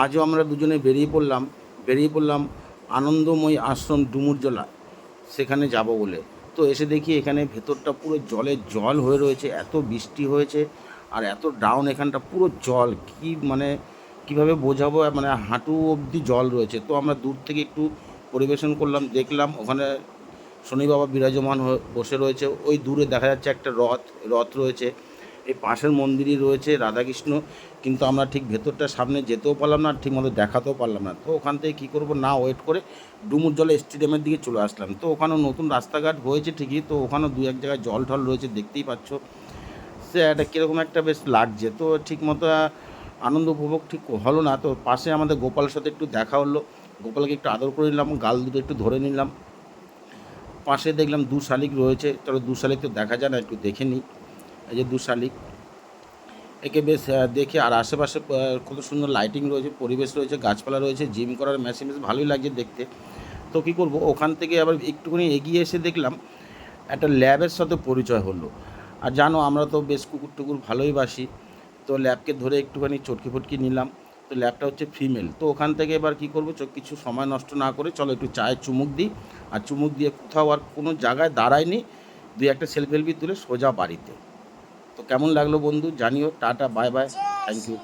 আজও আমরা দুজনে বেরিয়ে পড়লাম বেরিয়ে পড়লাম আনন্দময়ী আশ্রম ডুমুরজলা, সেখানে যাব বলে। তো এসে দেখি এখানে ভেতরটা পুরো জলে জল হয়ে রয়েছে, এত বৃষ্টি হয়েছে আর এত ডাউন এখানটা, পুরো জল। কি মানে কীভাবে বোঝাবো? মানে হাঁটু অবধি জল রয়েছে। তো আমরা দূর থেকে একটু পরিবেশন করলাম, দেখলাম ওখানে শনি বাবা বিরাজমান বসে রয়েছে। ওই দূরে দেখা যাচ্ছে একটা রথ রথ রয়েছে। এই পাশের মন্দিরই রয়েছে রাধাকৃষ্ণ, কিন্তু আমরা ঠিক ভেতরটা, সামনে যেতেও পারলাম না, ঠিক মতো দেখাতেও পারলাম না। তো ওখান থেকে কী করব? না ওয়েট করে ডুমুর জলে স্টেডিয়ামের দিকে চলে আসলাম। তো ওখানেও নতুন রাস্তাঘাট হয়েছে ঠিকই, তো ওখানেও দু এক জায়গায় জল ঢল রয়েছে, দেখতেই পাচ্ছ। সে একটা কীরকম একটা বেশ লাগছে। তো ঠিক মতো আনন্দ উপভোগ ঠিক হলো না। তো পাশে আমাদের গোপালের সাথে একটু দেখা হলো। গোপালকে একটু আদর করে নিলাম, গাল দুটো একটু ধরে নিলাম। পাশে দেখলাম দু শালিক রয়েছে। চলো দু শালিক তো দেখা যায় না, একটু দেখে নিই। এই যে দু শালিক একে বেশ দেখে আর আশেপাশে কত সুন্দর লাইটিং রয়েছে, পরিবেশ রয়েছে, গাছপালা রয়েছে জিম করার মেশিন বেশ ভালোই লাগছে দেখতে। তো কী করব, ওখান থেকে আবার একটুখানি এগিয়ে এসে দেখলাম, একটা ল্যাবের সাথে পরিচয় হলো। আর জানো, আমরা তো বেশ কুকুর টুকুর ভালোই বাসি। তো ল্যাবকে ধরে একটুখানি চটকি ফটকি নিলাম। তো ল্যাবটা হচ্ছে ফিমেল তো ওখান থেকে এবার কী করব কিছু সময় নষ্ট না করে চলো একটু চায়ে চুমুক দিই। আর চুমুক দিয়ে কোথাও আর কোনো জায়গায় দাঁড়ায়নি দুই একটা সেলফি তুলে সোজা বাড়িতে। তো কেমন লাগল বন্ধু? জানিও tata bye bye thank you